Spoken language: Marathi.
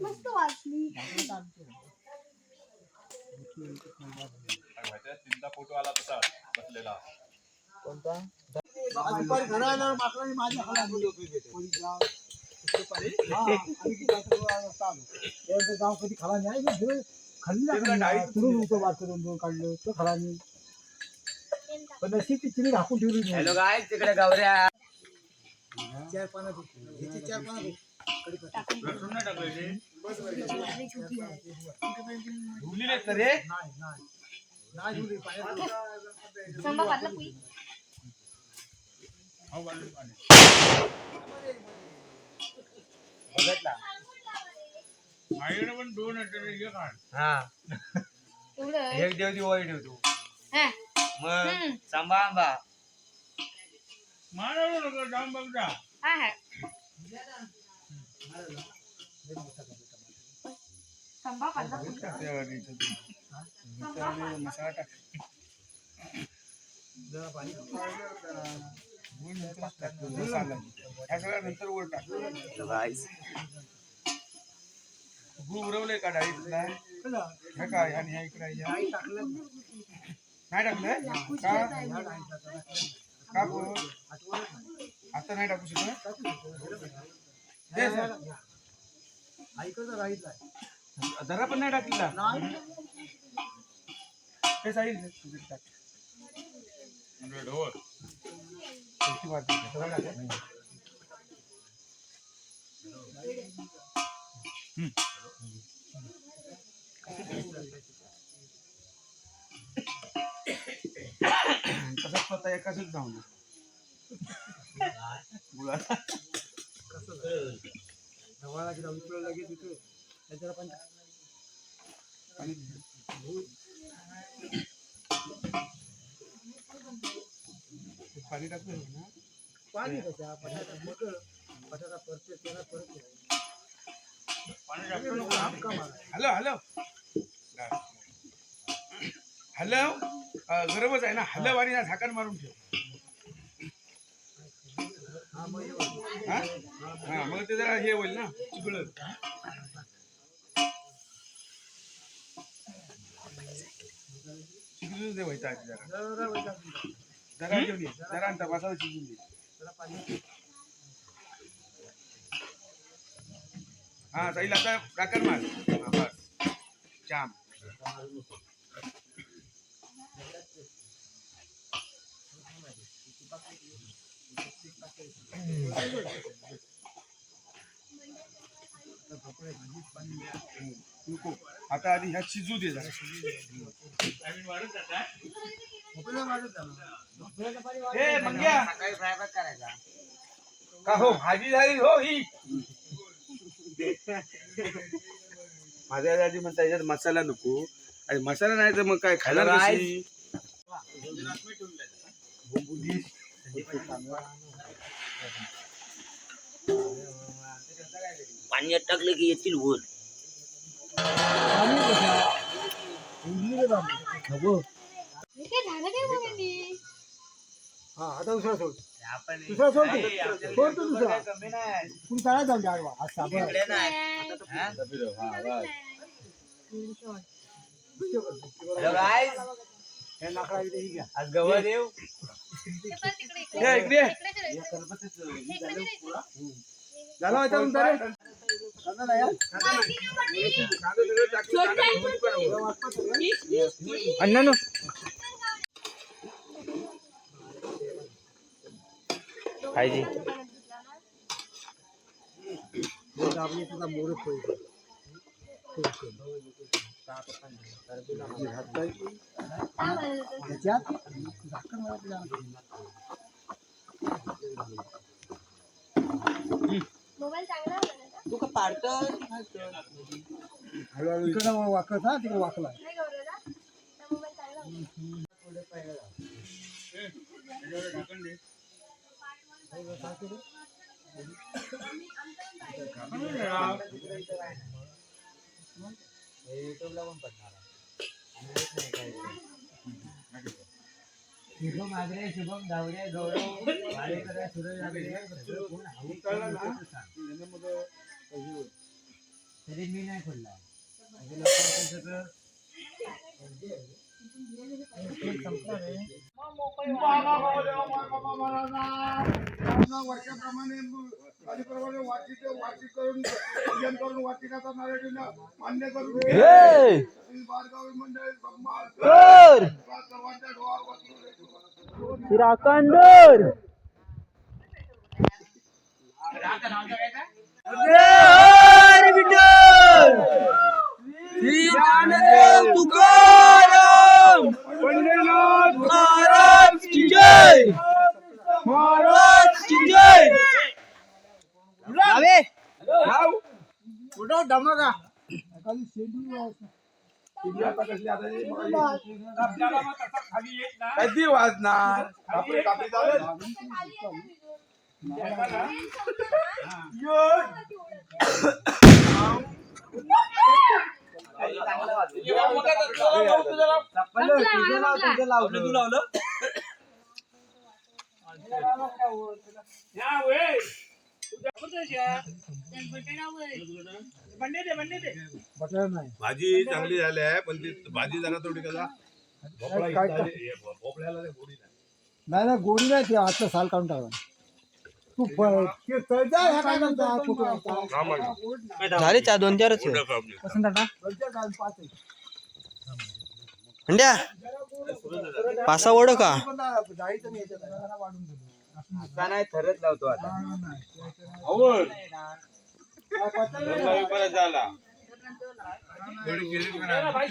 मस्त वाचली तीनदा फोटो आला तसा बसलेला दुपारी घरा आल्यावर माकडाने माझ्या गाव कधी खाला नाही खाल्ली ना होतो दोन दोन काढलं तो खाला मी पण नशीब ती चिनी झाकून ठेवली नाही. हॅलो तिकडे गावऱ्या चार पानं होती. हिची चार पानं माझ्याकडे पण दोन काढ हा एक देव ठेवतो हा. मग. सांबा आंबा मारा नको जाऊन बघ हा हा ह्या सगळ्या नंतर वर टाक उरवलंय का डाळीतला? ह्या काय? आणि ह्या इकडे टाकलं नाही टाकलंय? का? नाही. आता नाही टाकू शकत? टाकू राहिला जरा पण नाही टाकला नाही ते टाक. बात तसंच एकाच जाऊन पाणी टाकलं ना पाणी कशा बटाटा मग बटाटा परत परत पाणी टाकलं हॅलो. हॅलो. हॅलो गरमच आहे ना. हॅलो आणि झाकण मारून ठेव. हा? मग हा मग ते जरा हे होईल ना चिकळ शिकलूच दे व्हायचं आधी जरा. जरा घेऊन ये जरा आणता बसावं शिजून दे. हा जाईल आता झाकण मार. हा, बस. चाम नको आता आधी ह्या शिजू दे का हो भाजी झाली हो ही. माझ्या आधी म्हणता याच्यात मसाला नको. आणि मसाला नाही तर मग काय खायला. कशी? पाण्यात टाकलं की येतील वर पाणी कशा? उडली का बाबा? नको. हे काय झालं काय बघा मी हा आता दुसरा सोड आपण दुसरा सोड तू. सोड तू दुसरा तू काय जाऊ दे आडवा आज साबण आहे. इकडे नाही हा? हॅलो गाईस हे लाकडा इथे ही घ्या आज गवत येऊ ते परत तिकडे इकडे ये, इकडे ये. इकडे करायचं. हे इकडे करायचं. झाला होता तुमचा रे झाला ना यार अण्णा नो पाहिजे जर आपली मोबाईल चांगला? तू का पाडत हळूहळू इकडं वाकत हा तिकडे वाकला. नाही गौरवला त्या मोबाईल युट्यूबला पण पडणार शुभम आगरे शुभम धावडे गौरव वाडेकर सूरज आगरे कोण आहे? तरी मी नाही खोलला म्हणजे वर्षाप्रमाणे खालीप्रमाणे वाचित वाचित करून पूजन करून वाचिकाचा नारळीनं मान्य करून. घे. बारगावी मंडळी ब्रह्मा सर्वांच्या डोळ्यावर वाचून एखादी शेंडी आपल्याला मग तसा खाली येत नाही. कधी वाजणार कापडी कापडी चालेल या वे. बटर नाही भाजी चांगली झाली आहे पण ती भाजी जरा थोडी कसा काय- इथं आहे, भोपळ्याला ते गोडी नाही. नाही नाही गोडी नाही ते आजचं साल काढून टाका तू ब- ते तळजा ह्या काय म्हणता? कुठं? झाले चार दोन चारच आहे ना तळजा काय पाच आहे. ओढ का? पण नाही याच्यात. आहे. जरा वाढून दिलं. आता नाही ठरत लावतो आता. नाही, नाही. आवड. काय